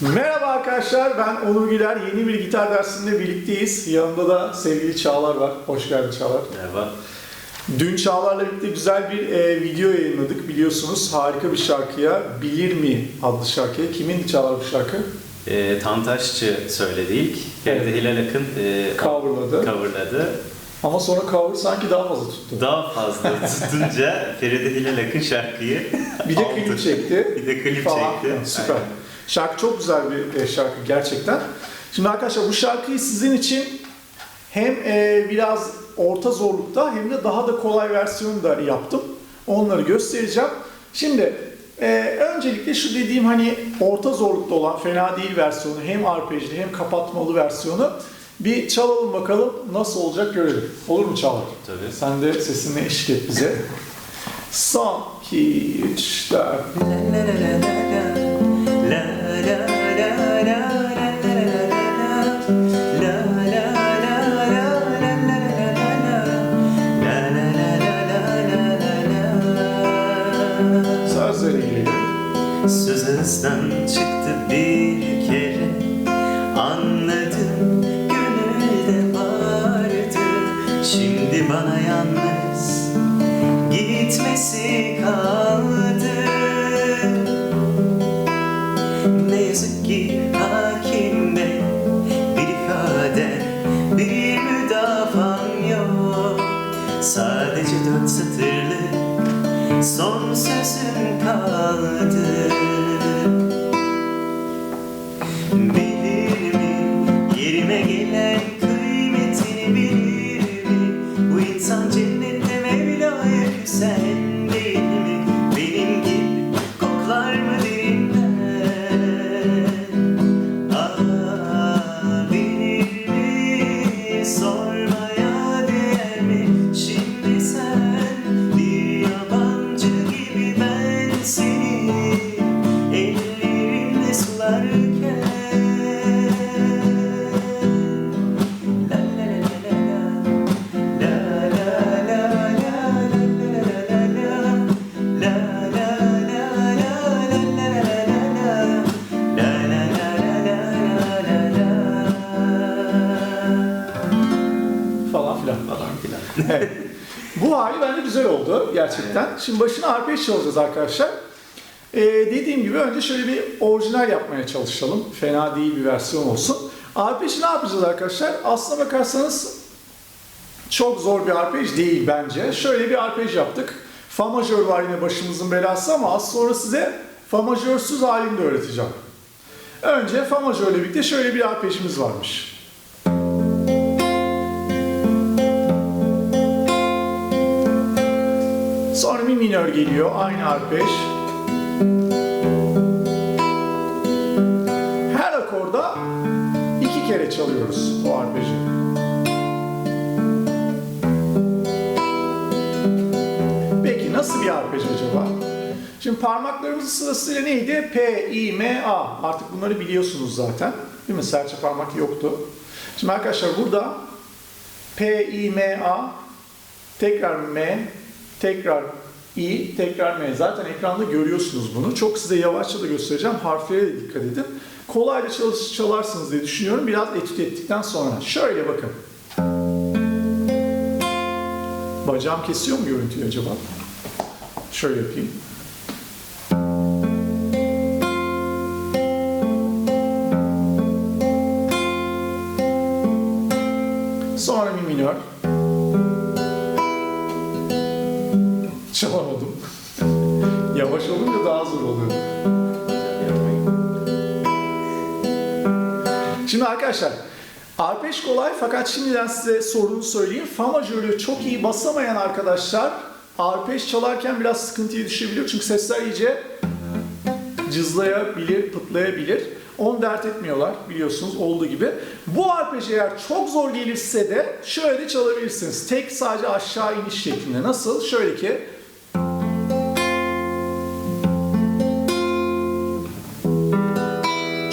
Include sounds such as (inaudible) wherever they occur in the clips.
Merhaba arkadaşlar, ben Onur Güler. Yeni bir gitar dersinde birlikteyiz. Yanımda da sevgili Çağlar var. Hoş geldin Çağlar. Merhaba. Dün Çağlar'la birlikte güzel bir e, video yayınladık biliyorsunuz. Harika bir şarkıya, Bilir Mi adlı şarkıya. Kimin Çağlar bu şarkı? E, Tantaşçı söyledi ilk. Feride Evet. Hilal Akın e, Coverladı. coverladı. Ama sonra cover sanki daha fazla tuttu. Daha fazla (laughs) tutunca Feride Hilal Akın şarkıyı Bir de aldı. klip çekti. Bir de klip falan. çekti. Süper. Aynen. Şarkı çok güzel bir e, şarkı gerçekten. Şimdi arkadaşlar bu şarkıyı sizin için hem e, biraz orta zorlukta hem de daha da kolay versiyonu da yaptım. Onları göstereceğim. Şimdi e, öncelikle şu dediğim hani orta zorlukta olan fena değil versiyonu hem arpejli hem kapatmalı versiyonu bir çalalım bakalım nasıl olacak görelim. Olur mu Çağlar? Tabii. Sen de sesinle eşlik et bize. (laughs) Son, iki, üç, dört. Gitmesi kaldı. Ne yazık ki hakimde bir ifade Bir müdafam yok. Sadece dört satırlık son sözüm kaldı filan. falan filan. Evet. (laughs) Bu hali bence güzel oldu gerçekten. Şimdi başına arpej çalacağız arkadaşlar. Ee, dediğim gibi önce şöyle bir orijinal yapmaya çalışalım. Fena değil bir versiyon olsun. Arpeji ne yapacağız arkadaşlar? Aslına bakarsanız çok zor bir arpej değil bence. Şöyle bir arpej yaptık. Fa majör var yine başımızın belası ama az sonra size fa majörsüz halini de öğreteceğim. Önce fa majörle birlikte şöyle bir arpejimiz varmış. Mi minör geliyor, aynı arpej. Her akorda iki kere çalıyoruz bu arpeji. Peki nasıl bir arpej acaba? Şimdi parmaklarımızın sırasıyla neydi? P, I, M, A. Artık bunları biliyorsunuz zaten. Değil mi? Serçe parmak yoktu. Şimdi arkadaşlar burada P, I, M, A, tekrar M, tekrar I, tekrar M. Zaten ekranda görüyorsunuz bunu. Çok size yavaşça da göstereceğim. Harflere de dikkat edin. Kolayca çalış, çalarsınız diye düşünüyorum. Biraz etüt ettikten sonra. Şöyle bakın. Bacağım kesiyor mu görüntüyü acaba? Şöyle yapayım. Şimdi arkadaşlar, arpej kolay fakat şimdiden size sorunu söyleyeyim. Fa majörü çok iyi basamayan arkadaşlar arpej çalarken biraz sıkıntıya düşebiliyor. Çünkü sesler iyice cızlayabilir, pıtlayabilir. Onu dert etmiyorlar biliyorsunuz olduğu gibi. Bu arpej eğer çok zor gelirse de şöyle de çalabilirsiniz. Tek sadece aşağı iniş şeklinde. Nasıl? Şöyle ki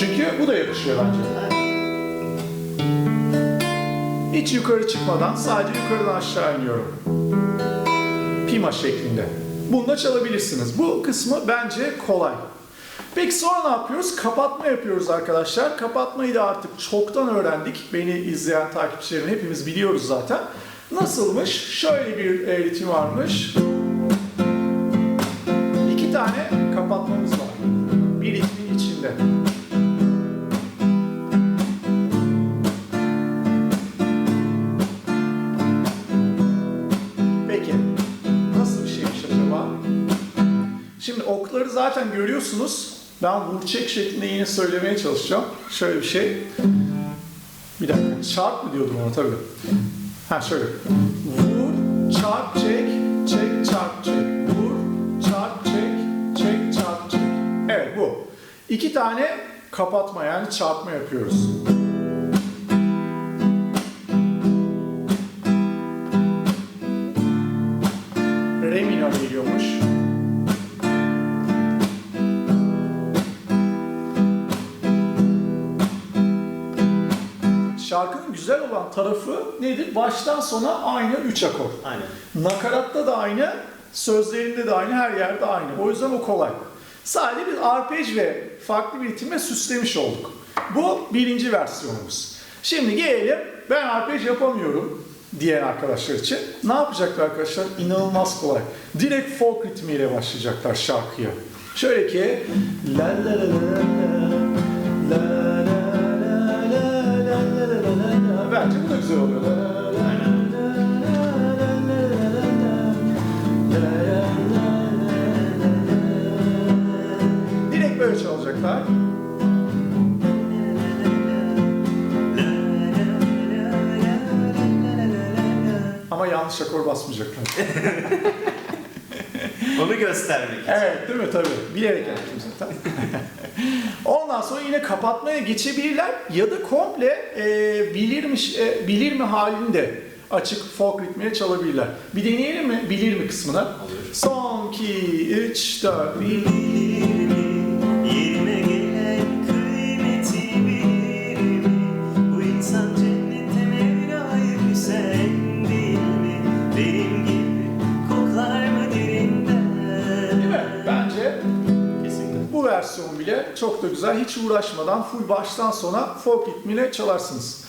Çünkü bu da yakışıyor bence. Hiç yukarı çıkmadan sadece yukarıdan aşağı iniyorum. Pima şeklinde. Bunu da çalabilirsiniz. Bu kısmı bence kolay. Peki sonra ne yapıyoruz? Kapatma yapıyoruz arkadaşlar. Kapatmayı da artık çoktan öğrendik. Beni izleyen takipçilerim hepimiz biliyoruz zaten. Nasılmış? Şöyle bir ritim varmış. İki tane zaten görüyorsunuz. Ben vurçek şeklinde yine söylemeye çalışacağım. Şöyle bir şey. Bir dakika. Çarp mı diyordum ona tabii. Ha şöyle. Vur, çarp, çek, çek, çarp, çek. Vur, çarp, çek, çek, çarp, çek. Evet bu. İki tane kapatma yani çarpma yapıyoruz. Re minör geliyormuş. güzel olan tarafı nedir? Baştan sona aynı üç akor. Aynen. Nakaratta da aynı, sözlerinde de aynı, her yerde aynı. O yüzden o kolay. Sadece bir arpej ve farklı bir ritimle süslemiş olduk. Bu birinci versiyonumuz. Şimdi gelelim ben arpej yapamıyorum diyen arkadaşlar için. Ne yapacaklar arkadaşlar? İnanılmaz kolay. Direkt folk ritmiyle başlayacaklar şarkıya. Şöyle ki la la la la la la güzel oluyor. Direkt böyle çalacaklar. Ama yanlış akor basmayacaklar. Onu göstermek için. Evet değil mi? Tabii. Bilerek yaptım zaten. (laughs) Ondan sonra yine kapatmaya geçebilirler ya da komple e, bilirmiş e, bilir mi halinde açık folk ritmiyle çalabilirler. Bir deneyelim mi? Bilir mi kısmını? Olur. Son, iki, üç, dört. Bilir çok da güzel. Hiç uğraşmadan full baştan sona folk ritmiyle çalarsınız.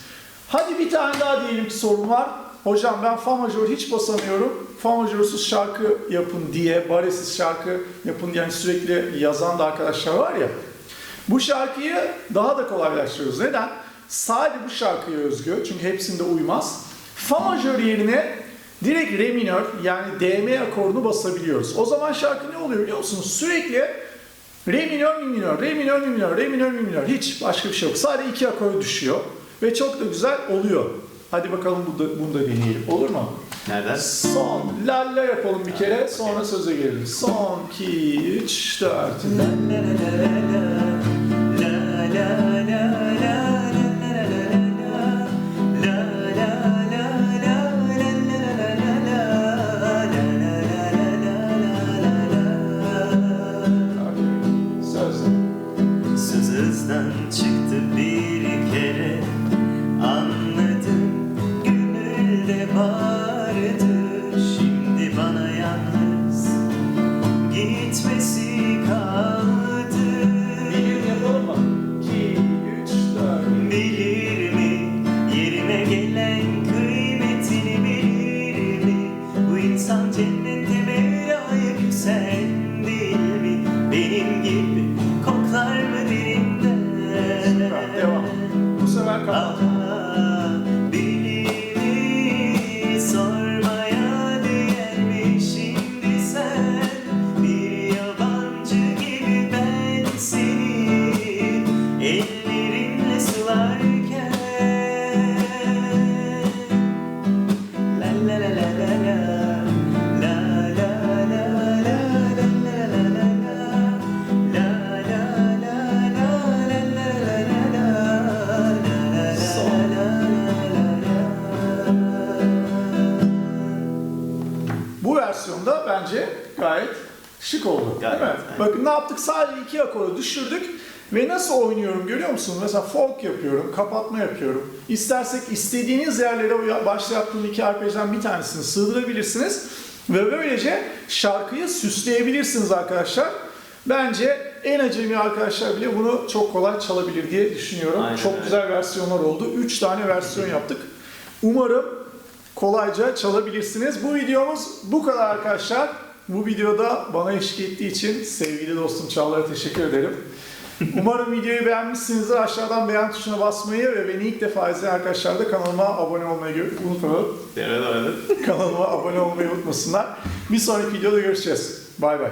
Hadi bir tane daha diyelim ki sorun var. Hocam ben fa majör hiç basamıyorum. Fa majörsüz şarkı yapın diye, baresiz şarkı yapın diye yani sürekli yazan da arkadaşlar var ya. Bu şarkıyı daha da kolaylaştırıyoruz. Neden? Sadece bu şarkıya özgü. Çünkü hepsinde uymaz. Fa majör yerine direkt re minör yani DM akorunu basabiliyoruz. O zaman şarkı ne oluyor biliyor musunuz? Sürekli Re minör, mi minör, re minör, mi minör, re minör, mi minör. Hiç başka bir şey yok. Sadece iki akor düşüyor. Ve çok da güzel oluyor. Hadi bakalım bunu da, bunu da deneyelim. Olur mu? Nereden? Son, la la yapalım bir kere. Sonra söze gelelim. Son, iki, üç, dört. La la la la la la la la la Söz hızdan çıktı bir kere şık oldu. Gayet, değil mi? aynen. Bakın ne yaptık? Sadece iki akoru düşürdük ve nasıl oynuyorum görüyor musunuz? Mesela folk yapıyorum, kapatma yapıyorum. İstersek istediğiniz yerlere başta yaptığım iki arpejden bir tanesini sığdırabilirsiniz ve böylece şarkıyı süsleyebilirsiniz arkadaşlar. Bence en acemi arkadaşlar bile bunu çok kolay çalabilir diye düşünüyorum. Aynen çok öyle. güzel versiyonlar oldu. 3 tane versiyon yaptık. Umarım kolayca çalabilirsiniz. Bu videomuz bu kadar arkadaşlar. Bu videoda bana eşlik ettiği için sevgili dostum Çağlar'a teşekkür ederim. Umarım videoyu beğenmişsinizdir. Aşağıdan beğen tuşuna basmayı ve beni ilk defa izleyen arkadaşlar da kanalıma abone olmayı unutmayın. Kanalıma abone olmayı unutmasınlar. Bir sonraki videoda görüşeceğiz. Bay bay.